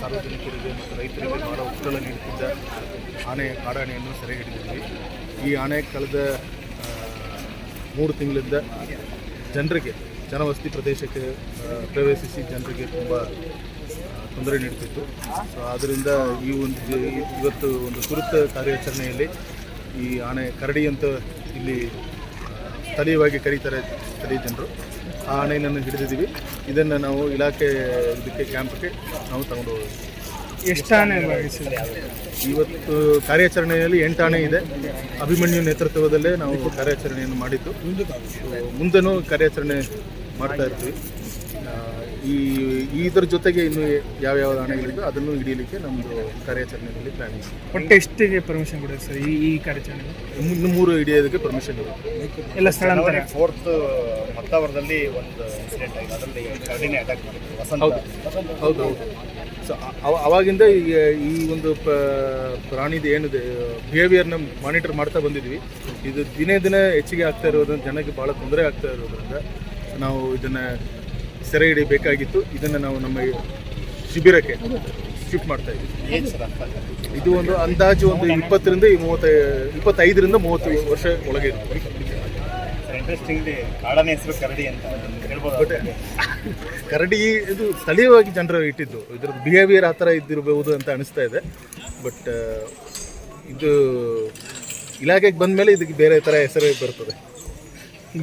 ಸಾರ್ವಜನಿಕರಿಗೆ ಮತ್ತು ರೈತರಿಗೆ ಭಾಳ ಉತ್ಕಳ ನೀಡುತ್ತಿದ್ದ ಆನೆ ಕಾಡಾನೆಯನ್ನು ಸೆರೆ ಹಿಡಿದಿದ್ವಿ ಈ ಆನೆ ಕಳೆದ ಮೂರು ತಿಂಗಳಿಂದ ಜನರಿಗೆ, ಜನವಸತಿ ಪ್ರದೇಶಕ್ಕೆ ಪ್ರವೇಶಿಸಿ ಜನರಿಗೆ ತುಂಬ ತೊಂದರೆ ನೀಡುತ್ತಿತ್ತು. ಸೊ ಆದ್ದರಿಂದ ಈ ಒಂದು ಇವತ್ತು ಒಂದು ತುರ್ತು ಕಾರ್ಯಾಚರಣೆಯಲ್ಲಿ ಈ ಆನೆ ಕರಡಿ ಅಂತ ಇಲ್ಲಿ ಸ್ಥಳೀಯವಾಗಿ ಕರೀತಾರೆ ಸ್ಥಳೀಯ ಜನರು. ಆ ಆನೆಯನ್ನು ಹಿಡಿದಿದ್ದೀವಿ. ಇದನ್ನು ನಾವು ಇಲಾಖೆ ಇದಕ್ಕೆ ಕ್ಯಾಂಪ್ಗೆ ನಾವು ತಗೊಂಡು ಹೋಗೋದು. ಎಷ್ಟು ಆನೆ ಭಾಗಿಸಿದೆ ಇವತ್ತು ಕಾರ್ಯಾಚರಣೆಯಲ್ಲಿ ಎಂಟು ಆನೆ ಇದೆ. ಅಭಿಮನ್ಯು ನೇತೃತ್ವದಲ್ಲೇ ನಾವು ಕಾರ್ಯಾಚರಣೆಯನ್ನು ಮಾಡಿದ್ದು. ಮುಂದೆ ಮುಂದೆನೂ ಕಾರ್ಯಾಚರಣೆ ಮಾಡ್ತಾ ಇರ್ತೀವಿ. ಈ ಇದ್ರ ಜೊತೆಗೆ ಇನ್ನು ಯಾವ ಆನೆಗಳಿದ್ದು ಅದನ್ನು ಹಿಡಿಯಲಿಕ್ಕೆ ನಮ್ಮದು ಕಾರ್ಯಾಚರಣೆಯಲ್ಲಿ ಪ್ಲಾನಿಂಗ್ ಒಟ್ಟು ಎಷ್ಟಿಗೆ ಪರ್ಮಿಷನ್ ಕೊಡೋದು ಸರ್ ಈ ಈ ಕಾರ್ಯಾಚರಣೆ ಇನ್ನು ಮೂರು ಹಿಡಿಯೋದಕ್ಕೆ ಪರ್ಮಿಷನ್ ಇದೆ ಎಲ್ಲ ಸ್ಥಳಾಂತರ? ಫೋರ್ತ್ ಮತ್ತವರದಲ್ಲಿ ಒಂದು ಇನ್ಸಿಡೆಂಟ್ ಆಗಿದೆ. ಅದರಲ್ಲಿ ಕರಡಿನೇ ಅಟ್ಯಾಕ್ ಮಾಡಿದ್ರು. ವಸಂತ. ಹೌದು. ಹೌದು ಹೌದು. ಸೊ ಅವ- ಅವಾಗಿಂದ ಈಗ ಈ ಒಂದು ಪ ಪ್ರಾಣಿದು ಏನಿದೆ ಬಿಹೇವಿಯರ್ನ ಮಾನಿಟರ್ ಮಾಡ್ತಾ ಬಂದಿದ್ವಿ. ಇದು ದಿನೇ ದಿನೇ ಹೆಚ್ಚಿಗೆ ಆಗ್ತಾ ಇರೋದ್ರಿಂದ ಜನಕ್ಕೆ ಭಾಳ ತೊಂದರೆ ಆಗ್ತಾ ಇರೋದ್ರಿಂದ ನಾವು ಇದನ್ನು ಸೆರೆ ಹಿಡಿಯಬೇಕಾಗಿತ್ತು ಇದನ್ನು ನಾವು ನಮ್ಮ ಶಿಬಿರಕ್ಕೆ ಶಿಫ್ಟ್ ಮಾಡ್ತಾ ಇದ್ದೀವಿ. ಇದು ಒಂದು ಅಂದಾಜು ಒಂದು ಇಪ್ಪತ್ತರಿಂದ ಮೂವತ್ತ ಇಪ್ಪತ್ತೈದರಿಂದ ಮೂವತ್ತು ವರ್ಷ ಒಳಗೆ ಇರುತ್ತೆ. ಹೆಸರು ಕರಡಿ ಅಂತ ಬಟ್ ಕರಡಿ ಇದು ಸ್ಥಳೀಯವಾಗಿ ಜನರು ಇಟ್ಟಿದ್ದು. ಇದ್ರ ಬಿಹೇವಿಯರ್ ಆ ಥರ ಇದ್ದಿರಬಹುದು ಅಂತ ಅನಿಸ್ತಾ ಇದೆ. ಬಟ್ ಇದು ಇಲಾಖೆಗೆ ಬಂದ ಮೇಲೆ ಇದಕ್ಕೆ ಬೇರೆ ಥರ ಹೆಸರು ಬರ್ತದೆ. ಈಗ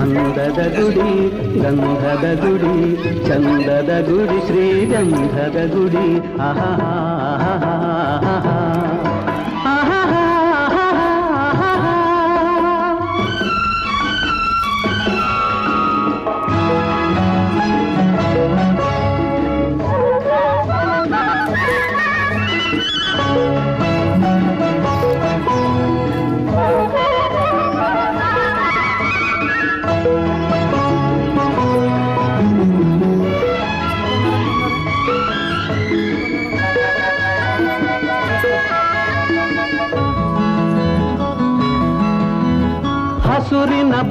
ಅಂದದ ಗುಡಿ ಗಂಧದ ಗುಡಿ ಚಂದದ ಗುಡಿ ಶ್ರೀಗಂಧದ ಗುಡಿ ಆಹಾ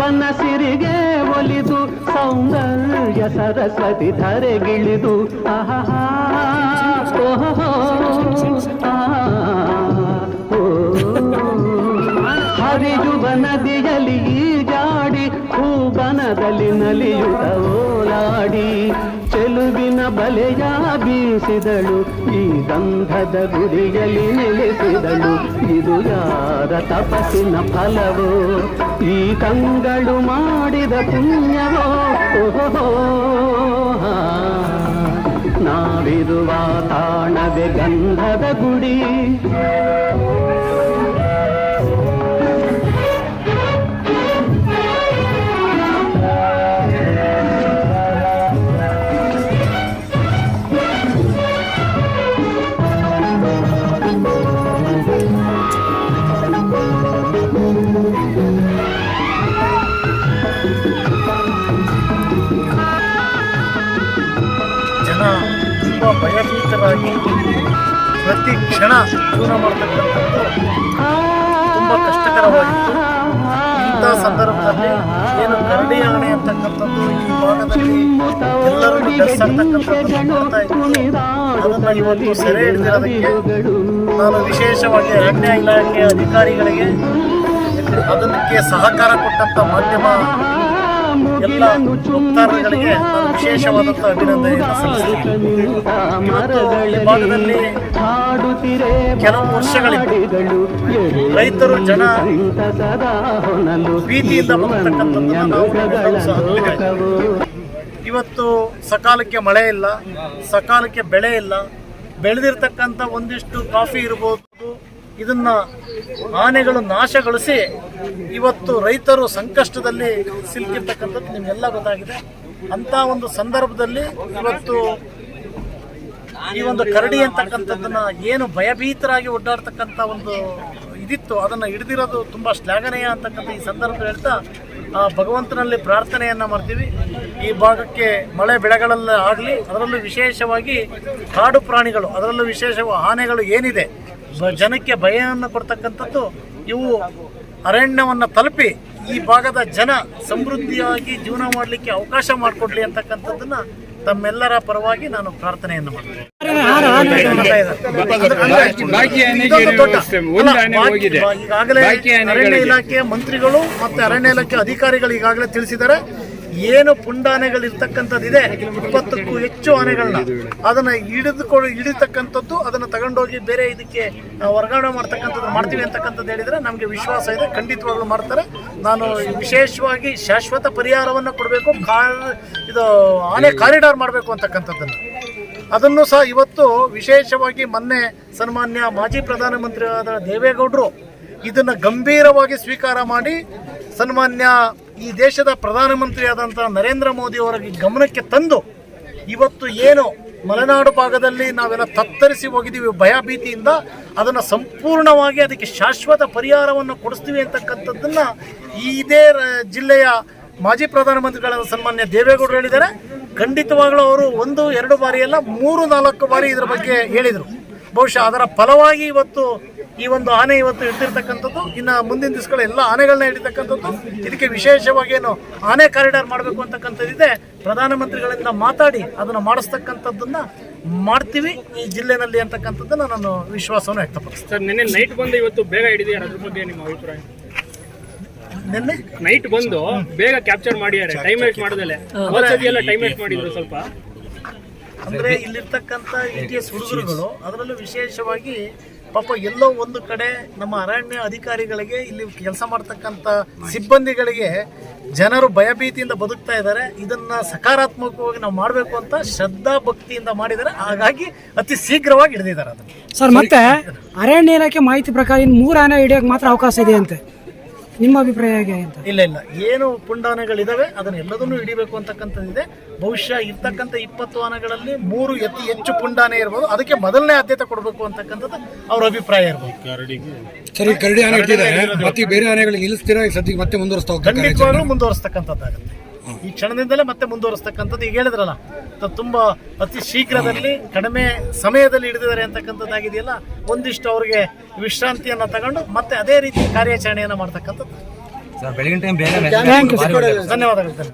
ಹಸುರಿನ ಬನಸಿರಿಗೆ ಒಲಿದು ಸೌಂದರ್ಯ ಸರಸ್ವತಿ ಧರೆಗಿಳಿದು ಆಹಾ ಓಹೋ. ಹರಿಯುವ ನದಿಯಲ್ಲಿ ಈಜಾಡಿ ಹೂಬನದಲ್ಲಿ ನಲಿಯುತ್ತ ಓಲಾಡಿ ಚೆಲುವಿನ ಬಲೆಯ ಬೀಸಿದಳು, ಈ ಗಂಧದ ಗುರಿಯಲ್ಲಿ ನೆಲೆಸಿದಳು. ಇದು ಯಾರ ತಪಸ್ಸಿನ ಫಲವೋ? ಈ ಕಂಗಳು ಮಾಡಿದ ಪುಣ್ಯವೋ? ಓಹೋ. ನಾವಿರುವ ತಾಣವೇ ಗಂಧದ ಗುಡಿ. ಪ್ರತಿ ಕ್ಷಣ ಜೀವನ ಮಾಡ್ತಕ್ಕಂಥದ್ದು ತುಂಬ ಕಷ್ಟಕರವಾಗಿತ್ತು. ಇಂಥ ಸಂದರ್ಭದಲ್ಲಿ ಏನು ಕರಡಿ ಆಣೆ ಅಂತಕ್ಕಂಥದ್ದು ಈ ಭಾಗದಲ್ಲಿ ಎಲ್ಲರೂ ಇದ್ದೀವಿ ಅದನ್ನು ಇವತ್ತು ಸೆರೆ ಹಿಡಿದಿರೋದಕ್ಕೆ ನಾನು ವಿಶೇಷವಾಗಿ ಅರಣ್ಯ ಇಲಾಖೆಯ ಅಧಿಕಾರಿಗಳಿಗೆ ಅದಕ್ಕೆ ಸಹಕಾರ ಕೊಟ್ಟಂಥ ಮಾಧ್ಯಮ ಎಲ್ಲ ನಾನು ವಿಶೇಷವಾದಂಥ ಅಭಿನಂದನೆಯನ್ನು ಕೆಲವು ವರ್ಷಗಳಿಂದ ರೈತರು ಜನ ಪ್ರೀತಿಯಿಂದ. ಇವತ್ತು ಸಕಾಲಕ್ಕೆ ಮಳೆ ಇಲ್ಲ, ಸಕಾಲಕ್ಕೆ ಬೆಳೆ ಇಲ್ಲ ಬೆಳೆದಿರ್ತಕ್ಕಂಥ ಒಂದಿಷ್ಟು ಕಾಫಿ ಇರ್ಬೋದು ಇದನ್ನ ಆನೆಗಳು ನಾಶಗೊಳಿಸಿ ಇವತ್ತು ರೈತರು ಸಂಕಷ್ಟದಲ್ಲಿ ಸಿಲುಕಿರ್ತಕ್ಕಂಥದ್ದು ನಿಮಗೆಲ್ಲ ಗೊತ್ತಾಗಿದೆ. ಅಂತ ಒಂದು ಸಂದರ್ಭದಲ್ಲಿ ಇವತ್ತು ಈ ಒಂದು ಕರಡಿ ಅಂತಕ್ಕಂಥದ್ದನ್ನ ಏನು ಭಯಭೀತರಾಗಿ ಒಡ್ಡಾಡ್ತಕ್ಕಂಥ ಒಂದು ಇದಿತ್ತು, ಅದನ್ನು ಹಿಡಿದಿರೋದು ತುಂಬ ಶ್ಲಾಘನೀಯ ಅಂತಕ್ಕಂಥ ಈ ಸಂದರ್ಭ ಹೇಳ್ತಾ ಆ ಭಗವಂತನಲ್ಲಿ ಪ್ರಾರ್ಥನೆಯನ್ನ ಮಾಡ್ತೀವಿ. ಈ ಭಾಗಕ್ಕೆ ಮಳೆ ಬೆಳೆಗಳೆಲ್ಲ ಆಗಲಿ, ಅದರಲ್ಲೂ ವಿಶೇಷವಾಗಿ ಕಾಡು ಪ್ರಾಣಿಗಳು, ಅದರಲ್ಲೂ ವಿಶೇಷವಾಗಿ ಆನೆಗಳು ಏನಿದೆ ಜನಕ್ಕೆ ಭಯವನ್ನು ಕೊಡ್ತಕ್ಕಂಥದ್ದು ಇವು ಅರಣ್ಯವನ್ನು ತಲುಪಿ ಈ ಭಾಗದ ಜನ ಸಮೃದ್ಧಿಯಾಗಿ ಜೀವನ ಮಾಡಲಿಕ್ಕೆ ಅವಕಾಶ ಮಾಡಿಕೊಡ್ಲಿ ಅಂತಕ್ಕಂಥದ್ದನ್ನ ತಮ್ಮೆಲ್ಲರ ಪರವಾಗಿ ನಾನು ಪ್ರಾರ್ಥನೆಯನ್ನು ಮಾಡ್ತೇನೆ. ಈಗಾಗಲೇ ಅರಣ್ಯ ಇಲಾಖೆ ಇಲಾಖೆಯ ಮಂತ್ರಿಗಳು ಮತ್ತೆ ಅರಣ್ಯ ಇಲಾಖೆ ಅಧಿಕಾರಿಗಳು ಈಗಾಗಲೇ ತಿಳಿಸಿದ್ದಾರೆ. ಏನು ಪುಂಡಾನೆಗಳು ಇರ್ತಕ್ಕಂಥದ್ದಿದೆ ಇಪ್ಪತ್ತಕ್ಕೂ ಹೆಚ್ಚು ಆನೆಗಳನ್ನ ಅದನ್ನ ಹಿಡಿದುಕೊಂಡು ಹಿಡಿತಕ್ಕಂಥದ್ದು, ಅದನ್ನ ತಗೊಂಡೋಗಿ ಬೇರೆ ಇದಕ್ಕೆ ವರ್ಗಾವಣೆ ಮಾಡ್ತಕ್ಕಂಥದ್ದು, ಮಾಡ್ತೀವಿ ಅಂತಕ್ಕಂಥದ್ದು ಹೇಳಿದ್ರೆ ನಮಗೆ ವಿಶ್ವಾಸ ಇದೆ, ಖಂಡಿತವಾಗ್ಲೂ ಮಾಡ್ತಾರೆ. ನಾನು ವಿಶೇಷವಾಗಿ ಶಾಶ್ವತ ಪರಿಹಾರವನ್ನು ಕೊಡಬೇಕು ಇದು ಆನೆ ಕಾರಿಡಾರ್ ಮಾಡಬೇಕು ಅಂತಕ್ಕಂಥದ್ದನ್ನು. ಅದನ್ನು ಸಹ ಇವತ್ತು ವಿಶೇಷವಾಗಿ ಮೊನ್ನೆ ಸನ್ಮಾನ್ಯ ಮಾಜಿ ಪ್ರಧಾನಮಂತ್ರಿಯಾದ ದೇವೇಗೌಡರು ಇದನ್ನು ಗಂಭೀರವಾಗಿ ಸ್ವೀಕಾರ ಮಾಡಿ ಸನ್ಮಾನ್ಯ ಈ ದೇಶದ ಪ್ರಧಾನಮಂತ್ರಿಯಾದಂಥ ನರೇಂದ್ರ ಮೋದಿ ಅವರಿಗೆ ಗಮನಕ್ಕೆ ತಂದು ಇವತ್ತು ಏನು ಮಲೆನಾಡು ಭಾಗದಲ್ಲಿ ನಾವೆಲ್ಲ ತತ್ತರಿಸಿ ಹೋಗಿದ್ದೀವಿ ಭಯಭೀತಿಯಿಂದ ಅದನ್ನು ಸಂಪೂರ್ಣವಾಗಿ ಅದಕ್ಕೆ ಶಾಶ್ವತ ಪರಿಹಾರವನ್ನು ಕೊಡಿಸ್ತೀವಿ ಅಂತಕ್ಕಂಥದ್ದನ್ನ ಇದೇ ಜಿಲ್ಲೆಯ ಮಾಜಿ ಪ್ರಧಾನಮಂತ್ರಿಗಳಾದ ಸನ್ಮಾನ್ಯ ದೇವೇಗೌಡರು ಹೇಳಿದ್ದಾರೆ. ಖಂಡಿತವಾಗ್ಲೂ ಅವರು ಒಂದು, ಎರಡು ಬಾರಿ ಅಲ್ಲ, ಮೂರು, ನಾಲ್ಕು ಬಾರಿ ಇದರ ಬಗ್ಗೆ ಹೇಳಿದರು. ಬಹುಶಃ ಅದರ ಫಲವಾಗಿ ಇವತ್ತು ಈ ಒಂದು ಆನೆ ಇವತ್ತು ಹಿಡ್ದಿರ್ತಕ್ಕಂಥದ್ದು ಇನ್ನು ಮುಂದಿನ ದಿವಸಗಳು ಎಲ್ಲ ಆನೆಗಳನ್ನ ಹಿಡಿತಕ್ಕಂಥದ್ದು ಇದಕ್ಕೆ ವಿಶೇಷವಾಗಿ ಏನು ಆನೆ ಕಾರಿಡಾರ್ ಮಾಡಬೇಕು ಅಂತಕ್ಕಂಥದ್ದಿದೆ ಪ್ರಧಾನಮಂತ್ರಿಗಳಿಂದ ಮಾತಾಡಿ ಅದನ್ನು ಮಾಡಿಸ್ತಕ್ಕಂಥದ್ದನ್ನ ಮಾಡ್ತೀವಿ. ಈ ಜಿಲ್ಲೆನಲ್ಲಿ ಅಂತಕ್ಕಂಥದ್ದನ್ನು ನಾನು ವಿಶ್ವಾಸವನ್ನು ವ್ಯಕ್ತಪಡಿಸ್ತೇನೆ. ಸರ್ ನಿನ್ನೆ ನೈಟ್ ಬಂದು ಇವತ್ತು ಬೇಗ ಹಿಡಿದಿದ್ದಾರೆ. ಅದ್ರ ಬಗ್ಗೆ ನಿಮ್ಮ ಅಭಿಪ್ರಾಯ? ನಿನ್ನೆ? ನೈಟ್ ಬಂದು ಬೇಗ ಕ್ಯಾಪ್ಚರ್ ಮಾಡಿದ್ದಾರೆ. ಟೈಮ್ ವೇಸ್ಟ್ ಮಾಡದಲೆ ಎಲ್ಲ ಟೈಮ್ ವೇಸ್ಟ್ ಮಾಡಿದ್ರು ಸ್ವಲ್ಪ. ಅಂದ್ರೆ ಇಲ್ಲಿರ್ತಕ್ಕಂಥ ಇ ಟಿ ಎಸ್ ಹುಡುಗರುಗಳು ಅದರಲ್ಲೂ ವಿಶೇಷವಾಗಿ ಪಾಪ ಎಲ್ಲೋ ಒಂದು ಕಡೆ ನಮ್ಮ ಅರಣ್ಯ ಅಧಿಕಾರಿಗಳಿಗೆ ಇಲ್ಲಿ ಕೆಲಸ ಮಾಡ್ತಕ್ಕಂಥ ಸಿಬ್ಬಂದಿಗಳಿಗೆ ಜನರು ಭಯಭೀತಿಯಿಂದ ಬದುಕ್ತಾ ಇದ್ದಾರೆ. ಇದನ್ನ ಸಕಾರಾತ್ಮಕವಾಗಿ ನಾವು ಮಾಡಬೇಕು ಅಂತ ಶ್ರದ್ಧಾ ಭಕ್ತಿಯಿಂದ ಮಾಡಿದರೆ ಹಾಗಾಗಿ ಅತಿ ಶೀಘ್ರವಾಗಿ ಹಿಡಿದಿದ್ದಾರೆ ಸರ್, ಮತ್ತೆ ಅರಣ್ಯ ಇಲಾಖೆ ಮಾಹಿತಿ ಪ್ರಕಾರ ಇನ್ನು ಮೂರು ಆನೆ ಹಿಡಿಯೋಕೆ ಮಾತ್ರ ಅವಕಾಶ ಇದೆ ಅಂತೆ ನಿಮ್ಮ ಅಭಿಪ್ರಾಯ ಹೇಗೆ ಅಂತ? ಇಲ್ಲ ಇಲ್ಲ. ಏನು ಪುಂಡಾನೆಗಳಿದಾವೆ ಅದನ್ನ ಎಲ್ಲದನ್ನು ಹಿಡಿಬೇಕು ಅಂತಕ್ಕಂಥದ್ದಿದೆ. ಬಹುಶಃ ಇರ್ತಕ್ಕಂಥ ಇಪ್ಪತ್ತು ಆನೆಗಳಲ್ಲಿ ಮೂರು ಅತಿ ಹೆಚ್ಚು ಪುಂಡಾನೆ ಇರ್ಬೋದು. ಅದಕ್ಕೆ ಮೊದಲನೇ ಆದ್ಯತೆ ಕೊಡಬೇಕು ಅಂತಕ್ಕಂಥದ್ದು ಅವ್ರ ಅಭಿಪ್ರಾಯ ಇರ್ಬೋದು. ಸರಿ ಕರಡಿ ಆನೆ ಇಟ್ಟಿದ್ದಾರೆ. ಮತ್ತೆ ಬೇರೆ ಆನೆಗಳಿಗೆ ನಿಲ್ಲಿಸ್ತೀರಾ ಸದ್ಯಕ್ಕೆ ಮತ್ತೆ ಮುಂದುವರಿಸ್ತಾ ಹೋಗ್ತಾರೆ ಖಂಡಿತವಾಗ್ಲೂ ಮುಂದುವರಿಸ್ತಕ್ಕಂಥದ್ದಾಗುತ್ತೆ. ಈ ಕ್ಷಣದಿಂದಲೇ ಮತ್ತೆ ಮುಂದುವರಿಸ್ತಕ್ಕಂಥದ್ದು ಈಗ ಹೇಳಿದ್ರಲ್ಲ. ತ- ತುಂಬಾ ಅತಿ ಶೀಘ್ರದಲ್ಲಿ ಕಡಿಮೆ ಸಮಯದಲ್ಲಿ ಹಿಡಿದಿದ್ದಾರೆ ಅಂತಕ್ಕಂಥದ್ದಾಗಿದೆಯಲ್ಲ ಒಂದಿಷ್ಟು ಅವರಿಗೆ ವಿಶ್ರಾಂತಿಯನ್ನ ತಗೊಂಡು ಮತ್ತೆ ಅದೇ ರೀತಿ ಕಾರ್ಯಾಚರಣೆಯನ್ನ ಮಾಡ್ತಕ್ಕಂಥದ್ದು. ಧನ್ಯವಾದಗಳು.